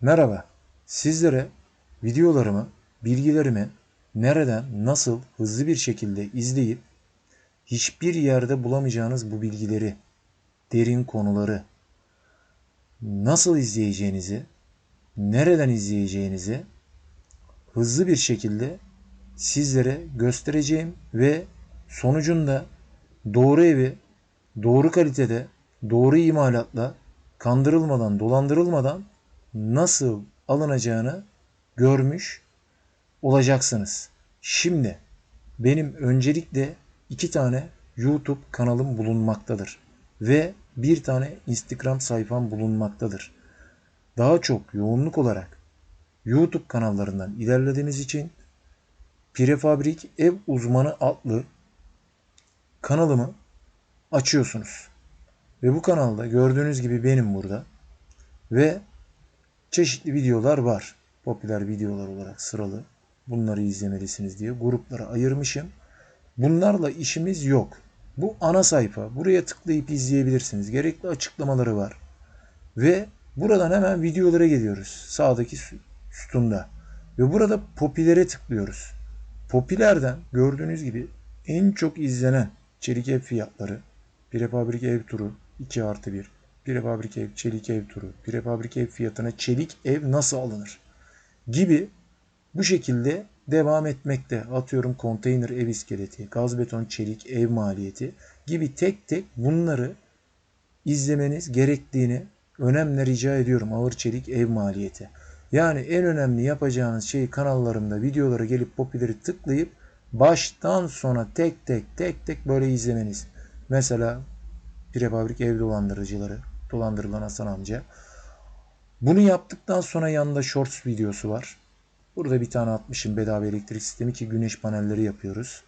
Merhaba. Sizlere videolarımı, bilgilerimi nereden, nasıl hızlı bir şekilde izleyip hiçbir yerde bulamayacağınız bu bilgileri, derin konuları nasıl izleyeceğinizi, nereden izleyeceğinizi hızlı bir şekilde sizlere göstereceğim ve sonucunda doğru evi, doğru kalitede, doğru imalatla kandırılmadan, dolandırılmadan nasıl alınacağını görmüş olacaksınız. Şimdi benim öncelikle iki tane YouTube kanalım bulunmaktadır ve bir tane Instagram sayfam bulunmaktadır. Daha çok yoğunluk olarak YouTube kanallarından ilerlediğimiz için Prefabrik Ev Uzmanı adlı kanalımı açıyorsunuz. Ve bu kanalda gördüğünüz gibi benim burada. Ve çeşitli videolar var. Popüler videolar olarak sıralı. Bunları izlemelisiniz diye gruplara ayırmışım. Bunlarla işimiz yok. Bu ana sayfa. Buraya tıklayıp izleyebilirsiniz. Gerekli açıklamaları var. Ve buradan hemen videolara geliyoruz. Sağdaki sü- sütunda. Ve burada popülere tıklıyoruz. Popülerden gördüğünüz gibi en çok izlenen çelik ev fiyatları, prefabrik ev turu 2 artı 1, prefabrik ev, çelik ev turu, prefabrik ev fiyatına çelik ev nasıl alınır gibi bu şekilde devam etmekte. Atıyorum konteyner ev iskeleti, gaz beton çelik ev maliyeti gibi tek tek bunları izlemeniz gerektiğini önemli rica ediyorum. Ağır çelik ev maliyeti. Yani en önemli yapacağınız şey kanallarımda videolara gelip popüleri tıklayıp baştan sona tek tek tek tek böyle izlemeniz. Mesela prefabrik ev dolandırıcıları, dolandırılan Hasan amca. Bunu yaptıktan sonra yanında shorts videosu var. Burada bir tane atmışım bedava elektrik sistemi ki güneş panelleri yapıyoruz.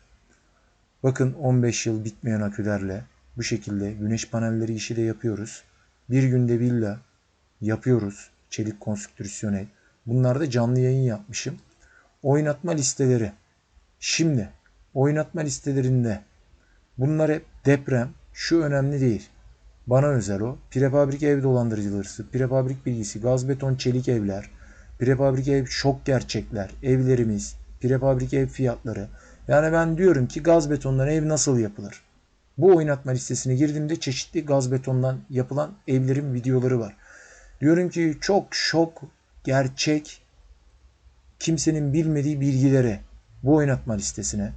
Bakın 15 yıl bitmeyen akülerle bu şekilde güneş panelleri işi de yapıyoruz. Bir günde villa yapıyoruz. Çelik konstrüksiyonel. Bunlarda canlı yayın yapmışım. Oynatma listeleri. Şimdi oynatma listelerinde bunlar hep deprem. Şu önemli değil. Bana özel o. Prefabrik ev dolandırıcıları, prefabrik bilgisi, gaz beton çelik evler, prefabrik ev şok gerçekler, evlerimiz, prefabrik ev fiyatları. Yani ben diyorum ki gaz betondan ev nasıl yapılır? Bu oynatma listesine girdiğimde çeşitli gaz betondan yapılan evlerin videoları var. Diyorum ki çok şok, gerçek, kimsenin bilmediği bilgileri bu oynatma listesine,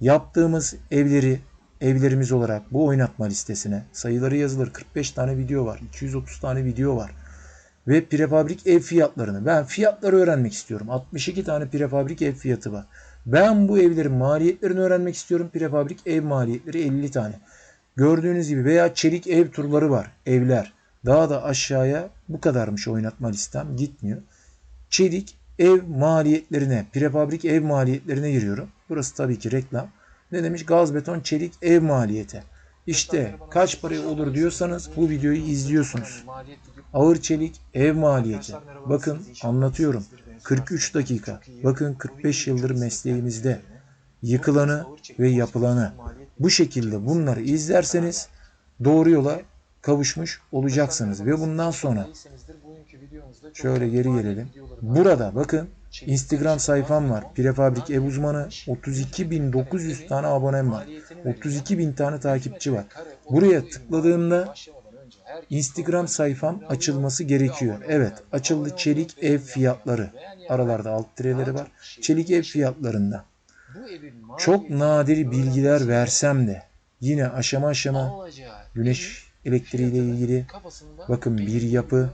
yaptığımız evleri, evlerimiz olarak bu oynatma listesine sayıları yazılır. 45 tane video var, 230 tane video var. Ve prefabrik ev fiyatlarını, ben fiyatları öğrenmek istiyorum. 62 tane prefabrik ev fiyatı var. Ben bu evlerin maliyetlerini öğrenmek istiyorum. Prefabrik ev maliyetleri 50 tane. Gördüğünüz gibi veya çelik ev turları var. Evler. Daha da aşağıya bu kadarmış oynatma listem. Gitmiyor. Çelik ev maliyetlerine, prefabrik ev maliyetlerine giriyorum. Burası tabii ki reklam. Ne demiş? Gaz, beton, çelik ev maliyeti. İşte kaç paraya olur diyorsanız bu videoyu izliyorsunuz. Ağır çelik ev maliyeti. Bakın anlatıyorum. 43 dakika. Bakın 45 yıldır mesleğimizde yıkılanı ve yapılanı bu şekilde bunları izlerseniz doğru yola kavuşmuş olacaksınız ve bundan sonra şöyle geri gelelim. Burada bakın Instagram sayfam var. Prefabrik ev uzmanı 32.900 tane abonem var. 32.000 tane takipçi var. Buraya tıkladığımda Instagram sayfam açılması gerekiyor. Evet açıldı çelik ev fiyatları. Aralarda alt tireleri var. Çelik ev fiyatlarında. Çok nadir bilgiler versem de yine aşama aşama güneş elektriğiyle ilgili bakın bir yapı,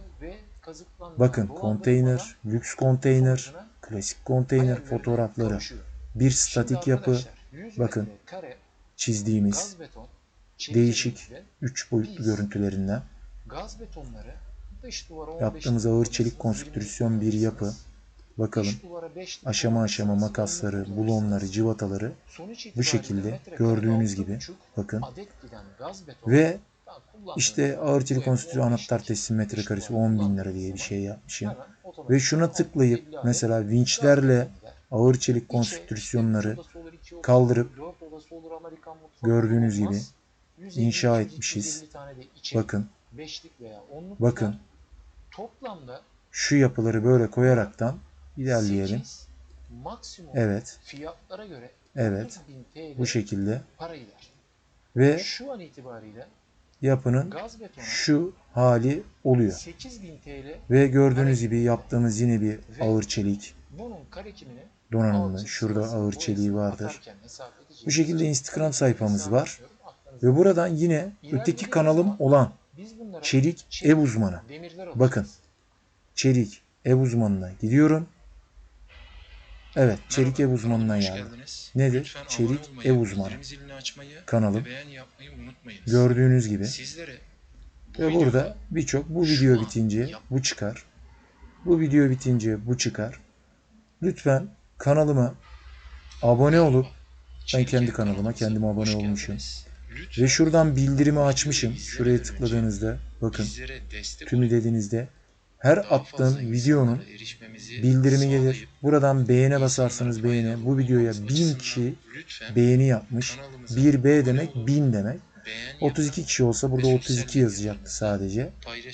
bakın konteyner, lüks konteyner, klasik konteyner fotoğrafları, bir statik yapı, bakın çizdiğimiz değişik 3 boyutlu görüntülerinden Gaz betonları dış duvara 15 yaptığımız ağır çelik konstrüksiyon bir yapı. Bakalım dış duvara 5 aşama aşama makasları, bulonları, civataları bu şekilde gördüğünüz gibi bakın ve işte ağır çelik konstrüksiyon anahtar teslim metrekaresi 10 bin lira diye bir şey yapmışım. Ve şuna tıklayıp mesela vinçlerle ağır çelik konstrüksiyonları kaldırıp gördüğünüz gibi inşa etmişiz. Bakın. bakın. toplamda şu yapıları böyle koyaraktan ilerleyelim. 8 maksimum Evet, fiyatlara göre evet. 30.000 TL Bu şekilde. para ve Şu an itibariyle yapının şu hali oluyor. 8000 TL Ve gördüğünüz gibi yaptığımız yine bir ağır çelik donanımlı. Şurada ağır çeliği vardır. Bu şekilde Instagram sayfamız var. Ve buradan yine öteki kanalım olan Çelik Ev Uzmanı. Bakın. Çelik Ev Uzmanı'na gidiyorum. Evet, Çelik Ev Uzmanı'na geldim. geldiniz. Nedir? Lütfen Çelik olmayı, Ev Uzmanı unutmayınız. Gördüğünüz gibi. Sizlere bu Ve burada birçok bu video bitince yap- bu çıkar. Bu video bitince bu çıkar. Lütfen kanalıma abone olup Çelik kendi kanalıma kanalımıza kendim abone olmuşum. ve şuradan bildirimi açmışım. Şuraya tıkladığınızda bakın tümü dediğinizde her attığım videonun bildirimi gelir. Buradan beğene basarsanız beğene. Bu videoya olmamız 1000 açısından kişi beğeni yapmış. kanalımıza 1B abone demek olun, 1000 demek. beğen 32 yapın, kişi olsa burada ve 32 sosyal yazacaktı sadece.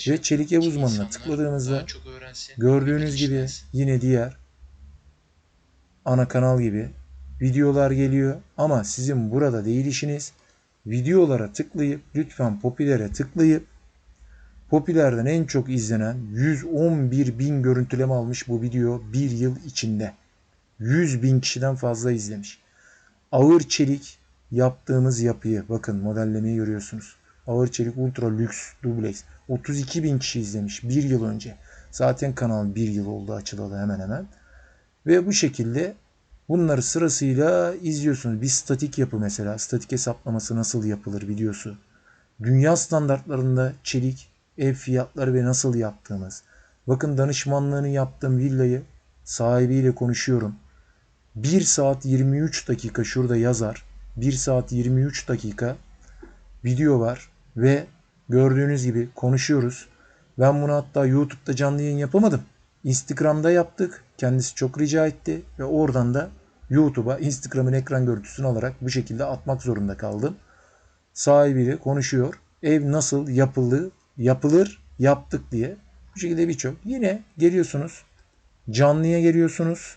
Ve Çelik Ev Uzmanı'na tıkladığınızda Gördüğünüz gibi yine diğer ana kanal gibi videolar geliyor ama sizin burada değil işiniz. Videolara tıklayıp lütfen popülere tıklayıp popülerden en çok izlenen 111 bin görüntüleme almış bu video bir yıl içinde. 100 bin kişiden fazla izlemiş. Ağır çelik yaptığımız yapıyı bakın modellemeyi görüyorsunuz. Ağır çelik ultra lüks dubleks 32 bin kişi izlemiş bir yıl önce. Zaten kanal bir yıl oldu açılalı hemen hemen. Ve bu şekilde bunları sırasıyla izliyorsunuz. Bir statik yapı mesela. Statik hesaplaması nasıl yapılır videosu. Dünya standartlarında çelik ev fiyatları ve nasıl yaptığımız. Bakın danışmanlığını yaptığım villayı sahibiyle konuşuyorum. 1 saat 23 dakika şurada yazar. 1 saat 23 dakika video var ve gördüğünüz gibi konuşuyoruz. Ben bunu hatta YouTube'da canlı yayın yapamadım. Instagram'da yaptık. Kendisi çok rica etti ve oradan da YouTube'a Instagram'ın ekran görüntüsünü alarak bu şekilde atmak zorunda kaldım. Sahibiyle konuşuyor. Ev nasıl yapılır, yapılır, yaptık diye. Bu şekilde birçok. Yine geliyorsunuz. Canlıya geliyorsunuz.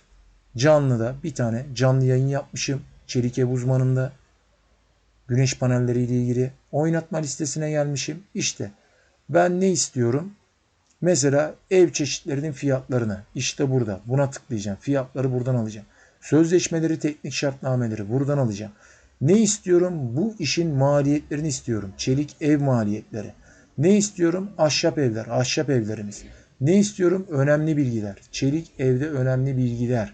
Canlıda bir tane canlı yayın yapmışım. Çelik ev uzmanında. Güneş panelleriyle ilgili oynatma listesine gelmişim. İşte ben ne istiyorum? Mesela ev çeşitlerinin fiyatlarını işte burada buna tıklayacağım. Fiyatları buradan alacağım. Sözleşmeleri, teknik şartnameleri buradan alacağım. Ne istiyorum? Bu işin maliyetlerini istiyorum. Çelik ev maliyetleri. Ne istiyorum? Ahşap evler, ahşap evlerimiz. Ne istiyorum? Önemli bilgiler. Çelik evde önemli bilgiler.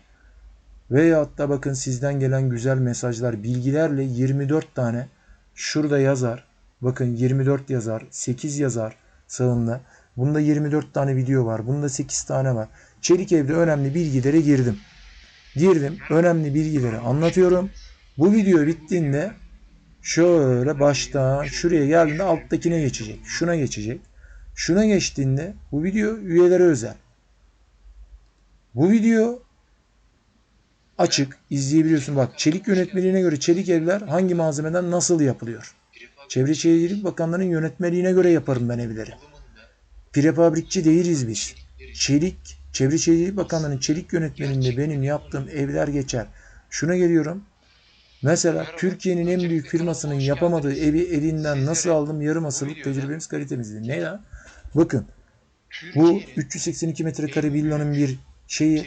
Veyahut da bakın sizden gelen güzel mesajlar, bilgilerle 24 tane şurada yazar. Bakın 24 yazar, 8 yazar sağında. Bunda 24 tane video var. Bunda 8 tane var. Çelik evde önemli bilgilere girdim. Girdim. Önemli bilgileri anlatıyorum. Bu video bittiğinde şöyle baştan şuraya geldiğinde alttakine geçecek. Şuna geçecek. Şuna geçtiğinde bu video üyelere özel. Bu video açık izleyebiliyorsun. Bak çelik yönetmeliğine göre çelik evler hangi malzemeden nasıl yapılıyor? Çevre Şehircilik Bakanlığı'nın yönetmeliğine göre yaparım ben evleri. Prefabrikçi değiliz biz. Çelik, Çevre Şehircilik Bakanlığı'nın çelik yönetmeliğinde benim yaptığım evler geçer. Şuna geliyorum. Mesela Türkiye'nin en büyük firmasının yapamadığı evi elinden nasıl aldım yarım asırlık tecrübemiz kalitemizdi. Ne ya? Bakın bu 382 metrekare villanın bir şeyi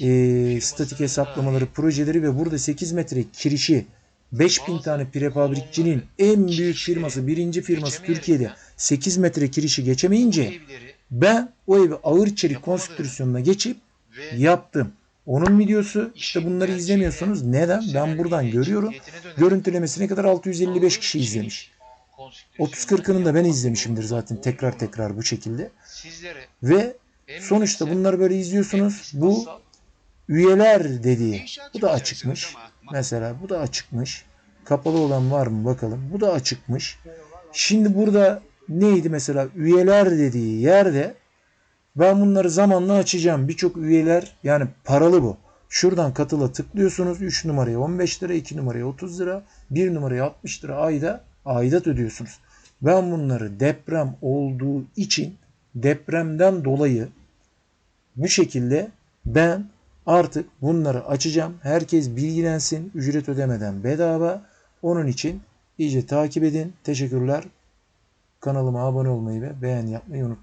e, statik hesaplamaları, projeleri ve burada 8 metre kirişi 5000 tane prefabrikçinin en büyük firması, birinci firması Türkiye'de 8 metre kirişi geçemeyince ben o evi ağır çelik konstrüksiyonuna geçip yaptım. Onun videosu işte bunları izlemiyorsunuz. Neden? Ben buradan görüyorum. Görüntülemesine kadar 655 kişi izlemiş. 30-40'ını da ben izlemişimdir zaten tekrar tekrar bu şekilde. Ve sonuçta bunları böyle izliyorsunuz. Bu üyeler dediği. Bu da açıkmış. Mesela bu da açıkmış. Kapalı olan var mı bakalım. Bu da açıkmış. Şimdi burada neydi mesela üyeler dediği yerde ben bunları zamanla açacağım. Birçok üyeler yani paralı bu. Şuradan katıla tıklıyorsunuz. 3 numaraya 15 lira, 2 numaraya 30 lira, 1 numaraya 60 lira ayda aidat ödüyorsunuz. Ben bunları deprem olduğu için depremden dolayı Bu şekilde ben artık bunları açacağım. Herkes bilgilensin. Ücret ödemeden bedava. Onun için iyice takip edin. Teşekkürler. Kanalıma abone olmayı ve beğen yapmayı unutmayın.